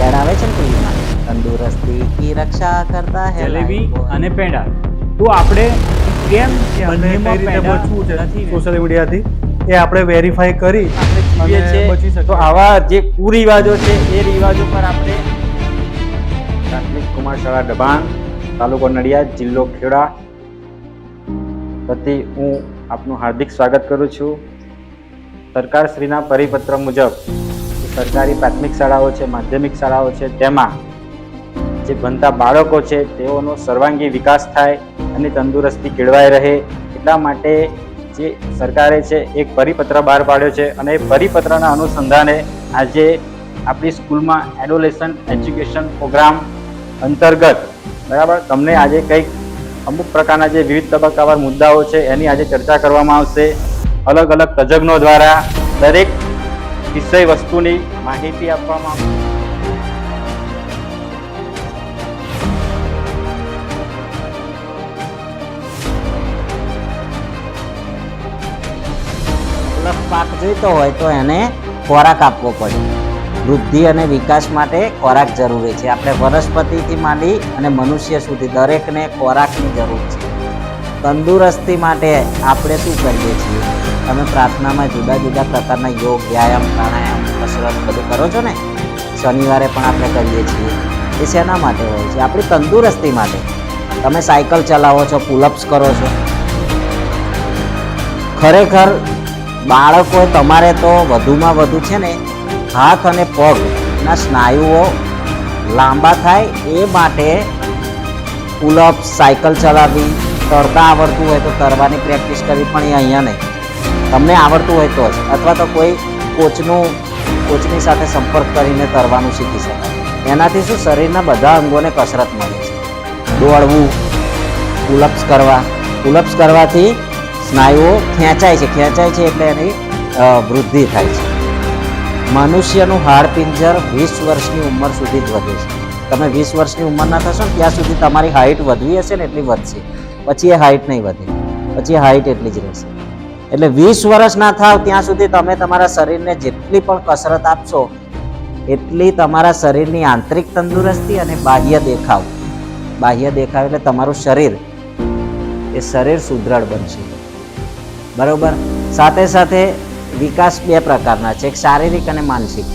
Add આવે છે ને તંદુરસ્તી કી રક્ષા કરતા હે જલેબી અને પેંડા. તો આપણે કેમ કે આપણે કઈ બંનેમાં રીતે પેંડા બચવું છે નથી? સોશિયલ મીડિયાથી એ આપણે વેરીફાઈ કરી આપણે તો આવા જે કુરિવાજો છે એ રિવાજો પર આપણે પ્રાથમિક કુમાર શાળા દબાણ તાલુકો નડિયાદ જિલ્લો ખેડા પ્રતિ હું આપનું હાર્દિક સ્વાગત કરું છું. સરકારશ્રીના પરિપત્ર મુજબ સરકારી પ્રાથમિક શાળાઓ છે, માધ્યમિક શાળાઓ છે, તેમાં જે ભણતા બાળકો છે, તેઓનો સર્વાંગી વિકાસ થાય અને તંદુરસ્તી કેળવાઈ રહે. એટલા માટે જે સરકારે છે, એક પરિપત્ર બહાર પાડ્યો છે અને એ પરિપત્રના અનુસંધાને આજે આપણી સ્કૂલમાં એડોલેશન એજ્યુકેશન પ્રોગ્રામ અંતર્ગત, બરાબર, તમને આજે કંઈક અમુક પ્રકારના જે વિવિધ તબક્કાવાર મુદ્દાઓ છે, એની આજે ચર્ચા કરવામાં આવશે. અલગ અલગ તજજ્ઞો દ્વારા દરેક વિષય વસ્તુની માહિતી આપવામાં પાક જોઈતો હોય તો એને ખોરાક આપવો પડે. વૃદ્ધિ અને વિકાસ માટે ખોરાક જરૂરી છે. આપણે વનસ્પતિથી માંડી અને મનુષ્ય સુધી દરેકને ખોરાકની જરૂર છે. તંદુરસ્તી માટે આપણે શું કરીએ છીએ? તમે પ્રાર્થનામાં જુદા જુદા પ્રકારના યોગ, વ્યાયામ, પ્રાણાયામ, કસરત બધું કરો છો ને? શનિવારે પણ આપણે કરીએ છીએ. એ શેના માટે હોય છે? આપણી તંદુરસ્તી માટે. તમે સાયકલ ચલાવો છો, પુલઅપ્સ કરો છો. ખરેખર બાળકો તમારે તો વધુમાં વધુ છે ને, હાથ અને પગના સ્નાયુઓ લાંબા થાય એ માટે પુલઅપ સાયકલ ચલાવવી, તરતા આવડતું હોય તો તરવાની પ્રેક્ટિસ કરવી પણ એ અહીંયા નહીં. તમને આવડતું હોય તો જ. અથવા તો કોઈ કોચનું, કોચની સાથે સંપર્ક કરીને તરવાનું શીખી શકાય. એનાથી શું શરીરના બધા અંગોને કસરત મળે છે. દોડવું પુલઅપ્સ કરવા. પુલઅપ્સ કરવાથી સ્નાયુઓ ખેંચાય છે. ખેંચાય છે એટલે એની વૃદ્ધિ થાય છે. મનુષ્યનું હાડપિંજર વીસ વર્ષની ઉંમર સુધી જ વધે છે. તમે વીસ વર્ષની ઉંમરના થશો ને, ત્યાં સુધી તમારી હાઇટ વધવી હશે ને, એટલી વધશે. પછી એ હાઇટ નહીં વધે. પછી એ હાઇટ એટલી જ રહેશે. એટલે વીસ વર્ષ ના થાવ ત્યાં સુધી તમે તમારા શરીરને જેટલી પણ કસરત આપશો, એટલી તમારા શરીરની આંતરિક તંદુરસ્તી અને બાહ્ય દેખાવ. બાહ્ય દેખાવ એટલે તમારું શરીર, એ શરીર સુદૃઢ બનશે. બરોબર? સાથે સાથે વિકાસ બે પ્રકારના છે, એક શારીરિક અને માનસિક.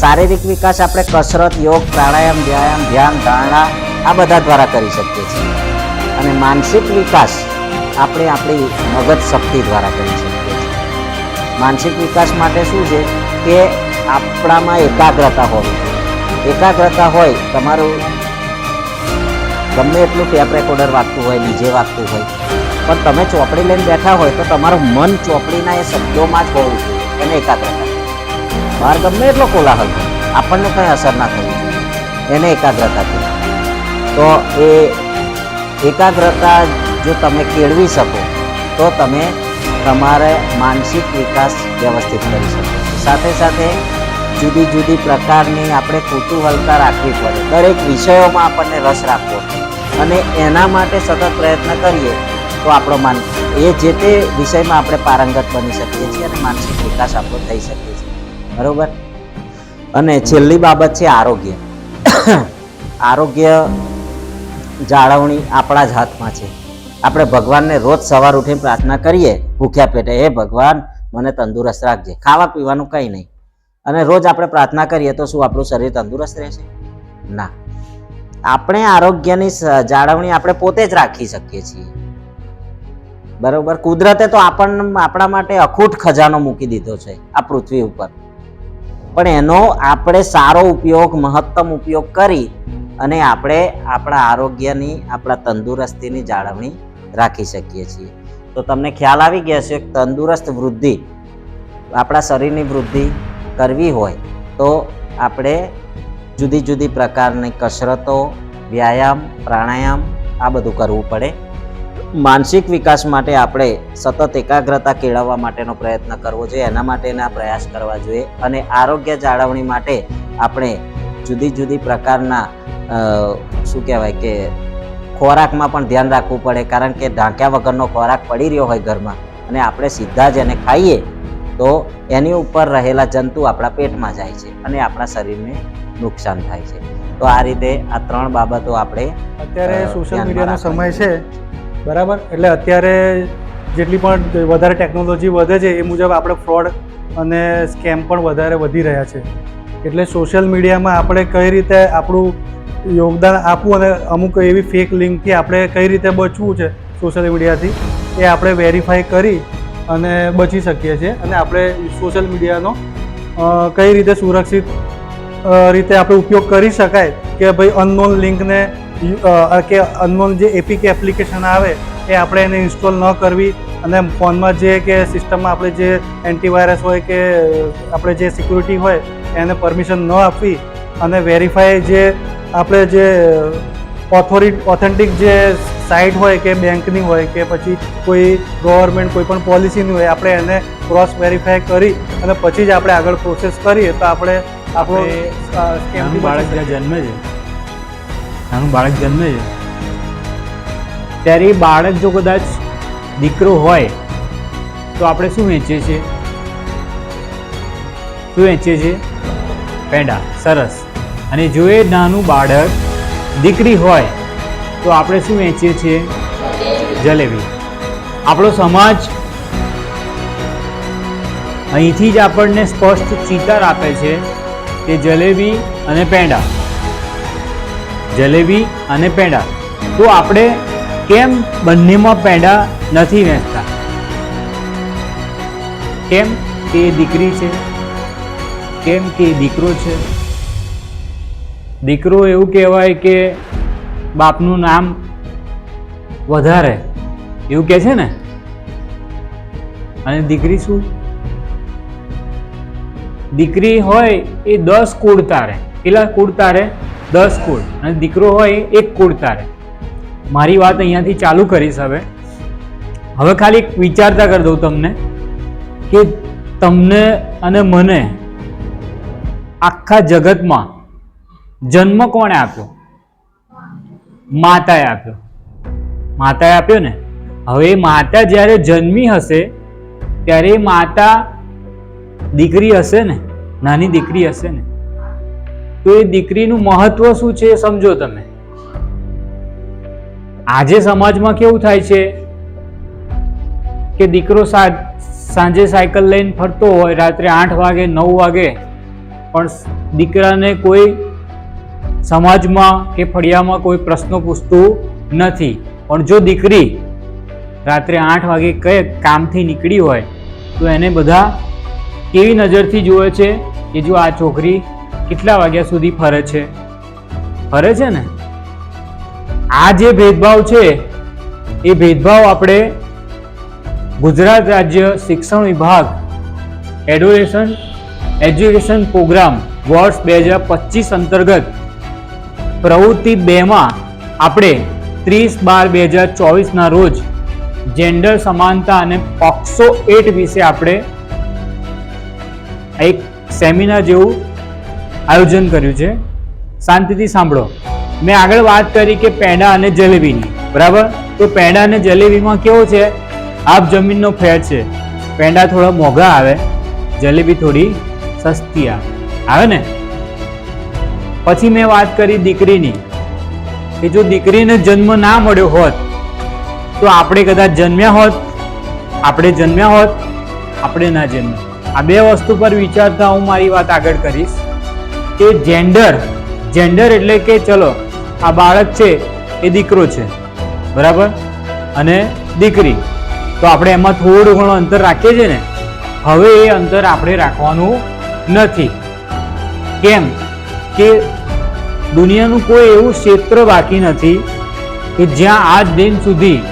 શારીરિક વિકાસ આપણે કસરત, યોગ, પ્રાણાયામ, વ્યાયામ, ધ્યાન, ધારણા આ બધા દ્વારા કરી શકીએ છીએ. અને માનસિક વિકાસ આપણે આપણી મગજ શક્તિ દ્વારા કરી શકીએ છીએ. માનસિક વિકાસ માટે શું છે કે આપણામાં એકાગ્રતા હોવી એકાગ્રતા હોય, તમારું ગમે એટલું ટેપ રેકોર્ડર વાગતું હોય બીજે વાગતું હોય, પણ તમે ચોપડી લઈને બેઠા હોય તો તમારું મન ચોપડીના એ શબ્દોમાં જ હોવું જોઈએ એને એકાગ્રતા. બહાર ગમે એટલો કોલાહલ હોય, આપણને કંઈ અસર ના થવી જોઈએ. એને એકાગ્રતા કહેવાય. તો એ એકાગ્રતા જો તમે કેળવી શકો, તો તમે તમારે માનસિક વિકાસ વ્યવસ્થિત કરી શકો સાથે સાથે જુદી જુદી પ્રકારની આપણે કુતૂહલતા રાખવી પડે. દરેક વિષયોમાં આપણને રસ રાખવો અને એના માટે સતત પ્રયત્ન કરીએ તો આપણો માન, એ જે તે વિષયમાં આપણે પારંગત બની શકીએ છીએ અને માનસિક વિકાસ આપણો થઈ શકીએ છીએ. બરોબર? અને છેલ્લી બાબત છે આરોગ્ય. આરોગ્ય જાળવણી આપણા જ હાથમાં છે. આપણે ભગવાનને રોજ સવાર ઉઠીને પ્રાર્થના કરીએ, ભૂખ્યા પેટે, હે ભગવાન, મને તંદુરસ્ત રાખજે. ખાવા પીવાનું કંઈ નહીં. અને રોજ આપણે પ્રાર્થના કરીએ તો શું આપણું શરીર તંદુરસ્ત રહેશે? ના. આપણે આરોગ્યની જાળવણી આપણે પોતે જ રાખી શકીએ છીએ. બરોબર? કુદરતે તો આપણને આપણા માટે અખૂટ ખજાનો મૂકી દીધો છે આ પૃથ્વી ઉપર. પણ એનો આપણે સારો ઉપયોગ, મહત્તમ ઉપયોગ કરી અને આપણે આપણા આરોગ્યની, આપણા તંદુરસ્તીની જાળવણી રાખી શકીએ છીએ. તો તમને ખ્યાલ આવી ગયા છે તંદુરસ્ત વૃદ્ધિ, આપણા શરીરની વૃદ્ધિ કરવી હોય તો આપણે જુદી જુદી પ્રકારની કસરતો, વ્યાયામ, પ્રાણાયામ, આ બધું કરવું પડે. માનસિક વિકાસ માટે આપણે સતત એકાગ્રતા કેળવવા માટેનો પ્રયત્ન કરવો જોઈએ, એના માટેના પ્રયાસ કરવા જોઈએ અને આરોગ્ય જાળવણી માટે આપણે જુદી જુદી પ્રકારના શું કહેવાય કે ખોરાકમાં પણ ધ્યાન રાખવું પડે કારણ કે ઢાંક્યા વગરનો ખોરાક પડી રહ્યો હોય ઘરમાં અને આપણે સીધા જ એને ખાઈએ તો એની ઉપર રહેલા જંતુ આપણા પેટમાં જાય છે અને આપણા શરીરને નુકસાન થાય છે. તો આ રીતે આ ત્રણ બાબતો આપણે અત્યારે સોશિયલ મીડિયાનો સમય છે. બરાબર? એટલે અત્યારે જેટલી પણ વધારે ટેકનોલોજી વધે છે એ મુજબ આપણે ફ્રોડ અને સ્કેમ પણ વધારે વધી રહ્યા છે. એટલે સોશિયલ મીડિયામાં આપણે કઈ રીતે આપણું યોગદાન આપવું અને અમુક એવી ફેક લિંકથી આપણે કઈ રીતે બચવું છે સોશિયલ મીડિયાથી એ આપણે વેરીફાઈ કરી અને બચી શકીએ છીએ અને આપણે સોશિયલ મીડિયાનો કઈ રીતે સુરક્ષિત રીતે આપણે ઉપયોગ કરી શકાય કે ભાઈ અનનોન લિંકને કે અનનોન જે એપીકે એપ્લિકેશન આવે એ આપણે એને ઇન્સ્ટોલ ન કરવી અને ફોનમાં જે કે સિસ્ટમમાં આપણે જે એન્ટીવાયરસ હોય કે આપણે જે સિક્યુરિટી હોય એને પરમિશન ન આપવી અને વેરીફાઈ જે આપણે જે ઓથોરિટ ઓથેન્ટિક જે સાઇટ હોય કે બેંકની હોય કે પછી કોઈ ગવર્મેન્ટ કોઈ પણ પોલિસીની હોય આપણે એને ક્રોસ વેરીફાઈ કરી અને પછી જ આપણે આગળ પ્રોસેસ કરીએ તો આપણે આપણો નાનું બાળક જ્યાં જન્મે છે. નાનું બાળક જન્મે છે. ત્યારે એ બાળક જો કદાચ દીકરો હોય તો આપણે શું વેચીએ છીએ? શું વેચીએ છીએ? પેંડા. સરસ. અને જો એ નાનું બાળક દીકરી હોય, તો આપણે શું વેચીએ છીએ? જલેબી. આપણો સમાજ અહીંથી જ આપણને સ્પષ્ટ ચિતાર આપે છે કે જલેબી અને પેંડા. જલેબી અને પેંડા. તો આપણે કેમ બંનેમાં પેંડા નથી વેચતા? કેમ કે દીકરી છે? કેમ કે દીકરો છે? દીકરો એવું કહેવાય કે બાપનું નામ વધારે. એવું કહે છે ને? અને દીકરી શું? દીકરી હોય એ દસ કુળ તારે. કેટલા કુળ તારે? દસ કુળ. અને દીકરો હોય એક કુળ તારે. મારી વાત અહીંયાથી ચાલુ કરીશ હવે. હવે ખાલી વિચારતા કરી દઉં તમને કે તમને અને મને આખા જગતમાં જન્મ કોણે આપ્યો? માતાએ આપ્યો. માતાએ આપ્યો ને? હવે માતા જ્યારે જન્મી હશે, ત્યારે માતા દીકરી હશે ને? નાની દીકરી હશે ને? તો એ દીકરીનું મહત્વ શું છે એ સમજો તમે. આજે સમાજમાં કેવું થાય છે કે દીકરો સાંજે સાયકલ લઈને ફરતો હોય, રાત્રે આઠ વાગે, નવ વાગે, પણ દીકરાને કોઈ સમાજમાં કે ફળિયામાં કોઈ પ્રશ્નો પૂછતું નથી. પણ જો દીકરી રાત્રે આઠ વાગે કઈ કામથી નીકળી હોય, તો એને બધા કેવી નજરથી જુએ છે કે જો આ છોકરી કેટલા વાગ્યા સુધી ફરે છે? ફરે છે ને? આ જે ભેદભાવ છે, એ ભેદભાવ આપણે ગુજરાત રાજ્ય શિક્ષણ વિભાગ એડોલેશન એજ્યુકેશન પ્રોગ્રામ વર્ષ બે હજાર પચીસ અંતર્ગત પ્રવૃત્તિ બેમાં આપણે ત્રીસ બાર બે હજાર ચોવીસના રોજ જેન્ડર સમાનતા અને પોક્સો એટ વિશે આપણે એક સેમિનાર જેવું આયોજન કર્યું છે. શાંતિથી સાંભળો. મેં આગળ વાત કરી કે પેંડા અને જલેબીની. બરાબર? તો પેંડા અને જલેબીમાં કેવો છે? આપ જમીનનો ફેર છે. પેંડા થોડા મોંઘા આવે, જલેબી થોડી સસ્તી આવે. આવે ને? પછી મેં વાત કરી દીકરીની કે જો દીકરીને જન્મ ના મળ્યો હોત, તો આપણે કદાચ જન્મ્યા હોત, આપણે જન્મ્યા હોત, આપણે ના જન્મ્યા. આ બે વસ્તુ પર વિચારતા હું મારી વાત આગળ કરીશ કે જેન્ડર જેન્ડર એટલે કે ચલો, આ બાળક છે એ દીકરો છે, બરાબર? અને દીકરી. તો આપણે એમાં થોડું ઘણું અંતર રાખીએ છીએ ને? હવે એ અંતર આપણે રાખવાનું નથી. કેમ? કે દુનિયાનું કોઈ એવું ક્ષેત્ર બાકી નથી કે જ્યાં આજ દિન સુધી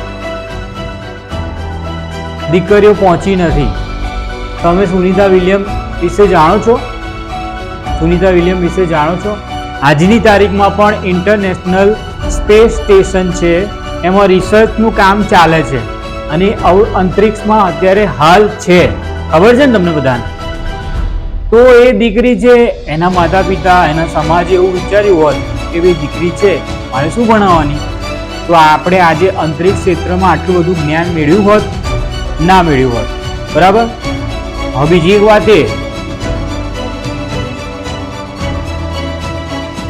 દીકરીઓ પહોંચી નથી. તમે સુનિતા વિલિયમ વિશે જાણો છો? સુનિતા વિલિયમ વિશે જાણો છો? આજની તારીખમાં પણ ઇન્ટરનેશનલ સ્પેસ સ્ટેશન છે. એમાં રિસર્ચનું કામ ચાલે છે. અને અંતરિક્ષમાં અત્યારે હાલ છે. ખબર છે ને તમને બધાને? તો એ દીકરી છે એના માતા પિતા એના સમાજે એવું વિચાર્યું હોત કે ભાઈ દીકરી છે, મારે શું ભણાવવાની? તો આપણે આજે અંતરિક્ષ ક્ષેત્રમાં આટલું બધું જ્ઞાન મેળવ્યું હોત, ના મેળવ્યું હોત. બરાબર? હવે બીજી એક વાત એ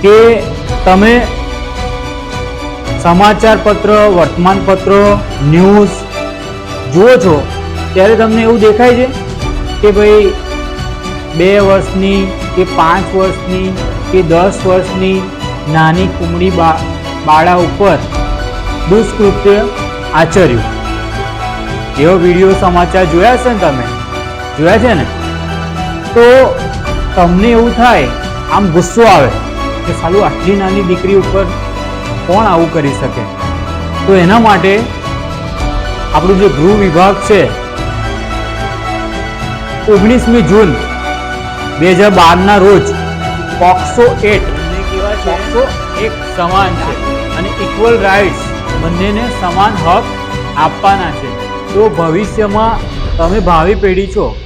કે તમે સમાચાર પત્ર, વર્તમાન પત્ર, ન્યૂઝ જુઓ છો, ત્યારે તમને એવું દેખાય છે કે ભાઈ બે વર્ષની કે પાંચ વર્ષની કે દસ વર્ષની નાની કુમળી બાળા ઉપર દુષ્કૃત્ય આચર્યું. એવો વીડિયો સમાચાર જોયા છે ને તમે? જોયા છે ને? તો તમને એવું થાય, આમ ગુસ્સો આવે કે સાલું આટલી નાની દીકરી ઉપર કોણ આવું કરી શકે? તો એના માટે આપણું જે ગૃહ વિભાગ છે, ઓગણીસમી જૂન બે હજાર બારના રોજ પોક્સો એટ પોક્સો એક સમાન છે. અને ઇક્વલ રાઇટ્સ બંનેને સમાન હક આપવાના છે. તો ભવિષ્યમાં તમે ભાવિ પેઢી છો.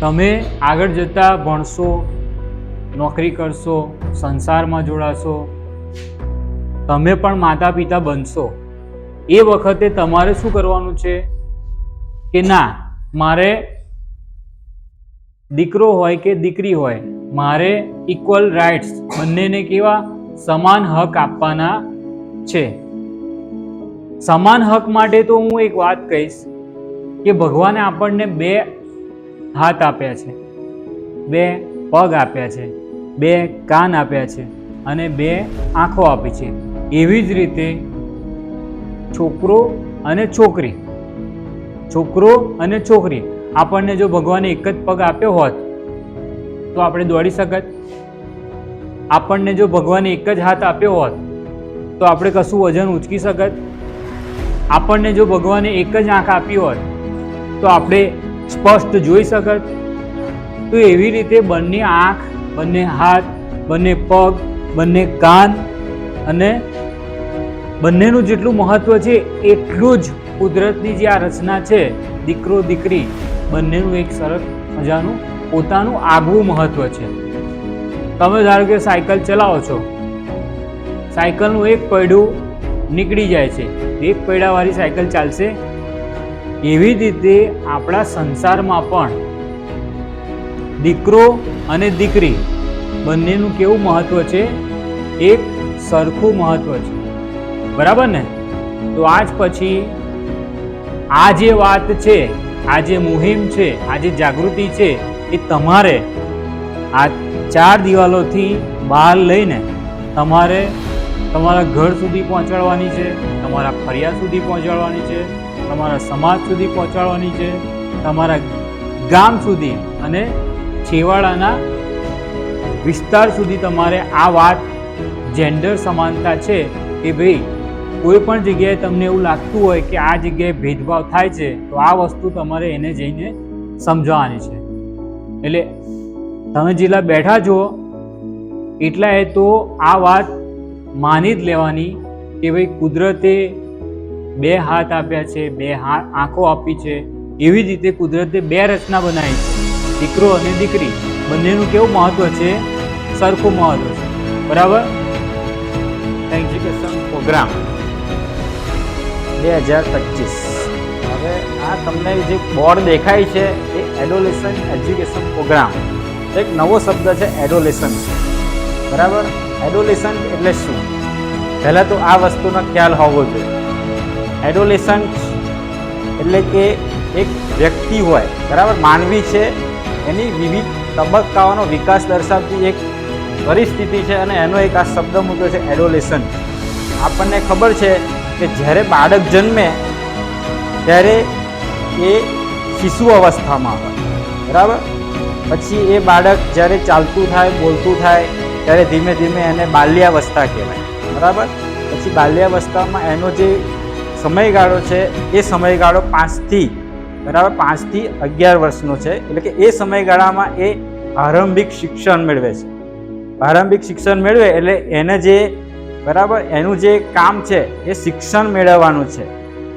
તમે આગળ જતા ભણશો નોકરી કરશો સંસારમાં જોડાશો તમે પણ માતા પિતા બનશો. એ વખતે તમારે શું કરવાનું છે? કે ના મારે દીકરો હોય કે દીકરી હોય, મારે ઇક્વલ રાઇટ્સ બંનેને કેવા? સમાન હક આપવાના છે. સમાન હક માટે તો હું એક વાત કહીશ કે ભગવાને આપણને બે હાથ આપ્યા છે, બે પગ આપ્યા છે, બે કાન આપ્યા છે અને બે આંખો આપી છે. એવી જ રીતે છોકરો અને છોકરી, છોકરો અને છોકરી આપણને જો ભગવાને એક જ પગ આપ્યો હોત, તો આપણે દોડી શકત? આપણને જો ભગવાને એક જ હાથ આપ્યો હોત, તો આપણે કશું વજન ઉચકી શકત? આપણને જો ભગવાને એક જ આંખ આપી હોત, તો આપણે સ્પષ્ટ જોઈ શકત? તો એવી રીતે બંને આંખ, બંને હાથ, બંને પગ, બંને કાન અને બંનેનું જેટલું મહત્વ છે, એટલું જ કુદરતની જે આ રચના છે દીકરો દીકરી બંનેનું એક સરસ મજાનું પોતાનું આગવું મહત્વ છે. તમે ધારો કે સાયકલ ચલાવો છો. સાયકલનું એક પૈડું નીકળી જાય છે. એક પૈડાવાળી સાયકલ ચાલશે. એવી જ રીતે આપણા સંસારમાં પણ દીકરો અને દીકરી બંનેનું કેવું મહત્વ છે? એક સરખું મહત્વ છે. બરાબર ને? તો આજ પછી આ જે વાત છે આ જે મુહિમ છે, આ જે જાગૃતિ છે, એ તમારે આ ચાર દિવાલોથી બહાર લઈને તમારે તમારા ઘર સુધી પહોંચાડવાની છે, તમારા ફરિયાદ સુધી પહોંચાડવાની છે, તમારા સમાજ સુધી પહોંચાડવાની છે, તમારા ગામ સુધી અને છેવાડાના વિસ્તાર સુધી તમારે આ વાત જેન્ડર સમાનતા છે કે ભાઈ કોઈ પણ જગ્યાએ તમને એવું લાગતું હોય કે આ જગ્યાએ ભેદભાવ થાય છે, તો આ વસ્તુ તમારે એને જઈને સમજાવવાની છે. એટલે તમે જેટલા બેઠા છો એટલા એ તો આ વાત માની જ લેવાની કે ભાઈ કુદરતે બે હાથ આપ્યા છે, બે હાથ આંખો આપી છે. એવી રીતે કુદરતે બે રચના બનાવી છે, દીકરો અને દીકરી. બંનેનું કેવું મહત્વ છે? સરખું મહત્વ છે. બરાબર? એજ્યુકેશન પ્રોગ્રામ બે હજાર પચીસ. હવે આ તમને જે બોર્ડ દેખાય છે એ એડોલેશન એજ્યુકેશન પ્રોગ્રામ. એક નવો શબ્દ છે એડોલેશન બરાબર? એડોલેશન એટલે શું? પહેલાં તો આ વસ્તુનો ખ્યાલ હોવો જોઈએ. એડોલેશન એટલે કે એક વ્યક્તિ હોય, બરાબર? માનવી છે, એની વિવિધ તબક્કાઓનો વિકાસ દર્શાવતી એક પરિસ્થિતિ છે અને એનો એક આ શબ્દ મૂક્યો છે એડોલેશન આપણને ખબર છે કે જ્યારે બાળક જન્મે, ત્યારે એ શિશુ અવસ્થામાં હોય બરાબર? પછી એ બાળક જ્યારે ચાલતું થાય, બોલતું થાય, ત્યારે ધીમે ધીમે એને બાલ્યાવસ્થા કહેવાય. બરાબર? પછી બાલ્યાવસ્થામાં એનો જે સમયગાળો છે, એ સમયગાળો પાંચથી, બરાબર? પાંચથી અગિયાર વર્ષનો છે. એટલે કે એ સમયગાળામાં એ પ્રારંભિક શિક્ષણ મેળવે છે. પ્રારંભિક શિક્ષણ મેળવે એટલે એને જે બરાબર? એનું જે કામ છે, એ શિક્ષણ મેળવવાનું છે.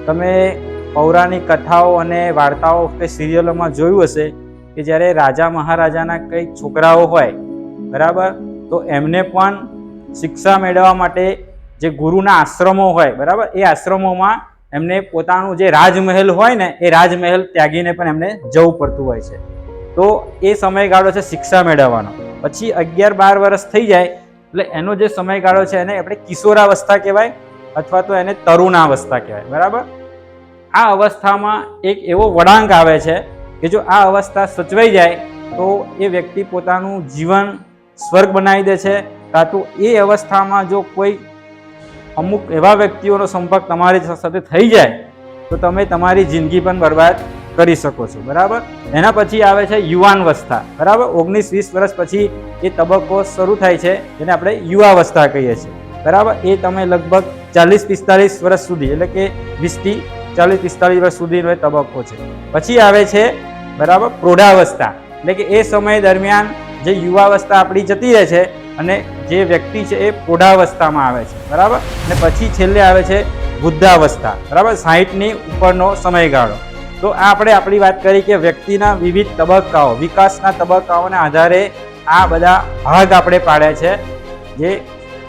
તમે પૌરાણિક કથાઓ અને વાર્તાઓ કે સિરિયલોમાં જોયું હશે કે જ્યારે રાજા મહારાજાના કંઈક છોકરાઓ હોય, બરાબર? તો એમને પણ શિક્ષા મેળવવા માટે જે ગુરુના આશ્રમો હોય, બરાબર? એ આશ્રમોમાં એમને પોતાનું જે રાજમહેલ હોય ને, એ રાજમહેલ ત્યાગીને પણ એમને જવું પડતું હોય છે. તો એ સમયગાળો છે શિક્ષા મેળવવાનો. પછી અગિયાર બાર વર્ષ થઈ જાય એટલે એનો જે સમયગાળો છે એને આપણે કિશોરાવસ્થા કહેવાય અથવા તો એને તરુણાવસ્થા કહેવાય, બરાબર? આ અવસ્થામાં એક એવો વળાંક આવે છે કે જો આ અવસ્થા સચવાઈ જાય તો એ વ્યક્તિ પોતાનું જીવન સ્વર્ગ બનાવી દે છે, કાં તો એ અવસ્થામાં જો કોઈ અમુક એવા વ્યક્તિઓનો સંપર્ક તમારી સાથે થઈ જાય તો તમે તમારી જિંદગી પણ બરબાદ કરી શકો છો, બરાબર? એના પછી આવે છે યુવાનવસ્થા બરાબર? ઓગણીસ વીસ વર્ષ પછી એ તબક્કો શરૂ થાય છે, જેને આપણે યુવાવસ્થા કહીએ છીએ, બરાબર? એ તમે લગભગ ચાલીસ પિસ્તાલીસ વર્ષ સુધી, એટલે કે વીસથી ચાલીસ પિસ્તાલીસ વર્ષ સુધીનો એ તબક્કો છે. પછી આવે છે, બરાબર? પ્રૌઢાવસ્થા, એટલે કે એ સમય દરમિયાન જે યુવાવસ્થા આપણી જતી રહે છે અને જે વ્યક્તિ છે એ પ્રૌઢાવસ્થામાં આવે છે, બરાબર? અને પછી છેલ્લે આવે છે વૃદ્ધાવસ્થા. બરાબર? સાહીઠની ઉપરનો સમયગાળો. તો આ આપણે આપણી વાત કરી કે વ્યક્તિના વિવિધ તબક્કાઓ, વિકાસના તબક્કાઓના આધારે આ બધા ભાગ આપણે પાડ્યા છે, જે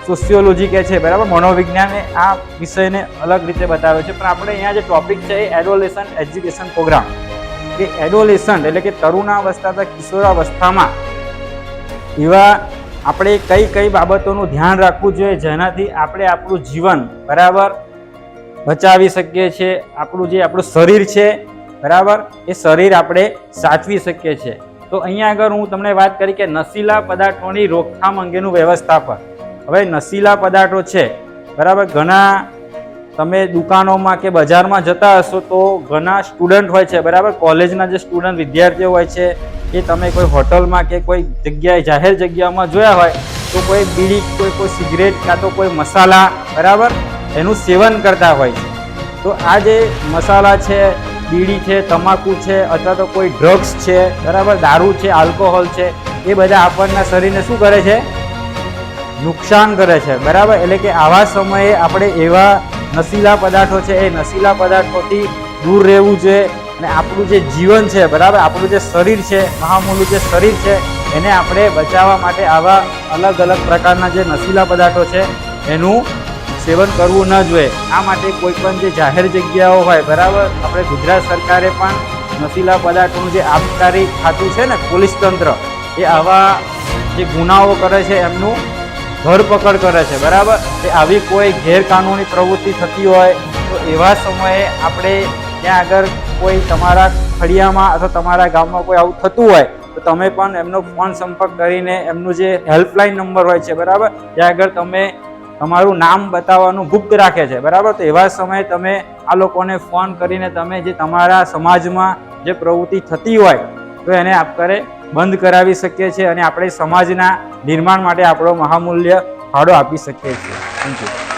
સોશિયોલોજી કે છે, બરાબર? મનોવિજ્ઞાને આ વિષયને અલગ રીતે બતાવ્યો છે. પણ આપણે અહીંયા જે ટોપિક છે એ એડોલેશન એજ્યુકેશન પ્રોગ્રામ કે એડોલેશન એટલે કે તરુણાવસ્થા અથવા કિશોરાવસ્થામાં એવા આપણે કઈ કઈ બાબતોનું ધ્યાન રાખવું જોઈએ જેનાથી આપણે આપણું જીવન, બરાબર બચાવી શકીએ છીએ. આપણું જે આપણું શરીર છે, બરાબર? એ શરીર આપણે સાચવી શકીએ છીએ. તો અહીંયા આગળ હું તમને વાત કરી કે નશીલા પદાર્થોની રોકથામ અંગેનું વ્યવસ્થાપન. હવે નશીલા પદાર્થો છે, બરાબર? ઘણા તમે દુકાનોમાં કે બજારમાં જતા હશો તો ઘણા સ્ટુડન્ટ હોય છે, બરાબર? કોલેજના જે સ્ટુડન્ટ વિદ્યાર્થીઓ હોય છે એ તમે કોઈ હોટલમાં કે કોઈ જગ્યાએ, જાહેર જગ્યામાં જોયા હોય, તો કોઈ બીડી, કોઈ કોઈ સિગરેટ કાં તો કોઈ મસાલા, બરાબર? એનું સેવન કરતા હોય છે. તો આ જે મસાલા છે, બીડી છે, તમાકુ છે, અથવા તો કોઈ ડ્રગ્સ છે, બરાબર, દારૂ છે આલ્કોહોલ છે, એ બધા આપણના શરીરને શું કરે છે? નુકસાન કરે છે. બરાબર? એટલે કે આવા સમયે આપણે એવા નશીલા પદાર્થો છે, એ નશીલા પદાર્થોથી દૂર રહેવું જોઈએ અને આપણું જે જીવન છે, બરાબર, આપણું જે શરીર છે, મહામૂલું જે શરીર છે, એને આપણે બચાવવા માટે આવા અલગ અલગ પ્રકારના જે નશીલા પદાર્થો છે, એનું સેવન કરવું ન જોઈએ. આ માટે કોઈ પણ જે જાહેર જગ્યાઓ હોય, બરાબર? આપણે ગુજરાત સરકારે પણ નશીલા પદાર્થોનું જે આબકારી ખાતું છે ને, પોલીસ તંત્ર, એ આવા જે ગુનાઓ કરે છે, એમનું ધરપકડ કરે છે, બરાબર? એ આવી કોઈ ગેરકાનૂની પ્રવૃત્તિ થતી હોય, તો એવા સમયે આપણે ત્યાં આગળ કોઈ તમારા ફળિયામાં અથવા તમારા ગામમાં કોઈ આવું થતું હોય, તો તમે પણ એમનો ફોન સંપર્ક કરીને એમનું જે હેલ્પલાઇન નંબર હોય છે, બરાબર? ત્યાં આગળ તમે તમારું નામ બતાવવાનું ગુપ્ત રાખે છે, બરાબર? તો એવા સમયે તમે આ લોકોને ફોન કરીને તમે જે તમારા સમાજમાં જે પ્રવૃત્તિ થતી હોય, તો એને આપણે બંધ કરાવી શકીએ છીએ અને આપણે સમાજના નિર્માણ માટે આપણો મહામૂલ્ય ફાળો આપી શકીએ છીએ. Thank you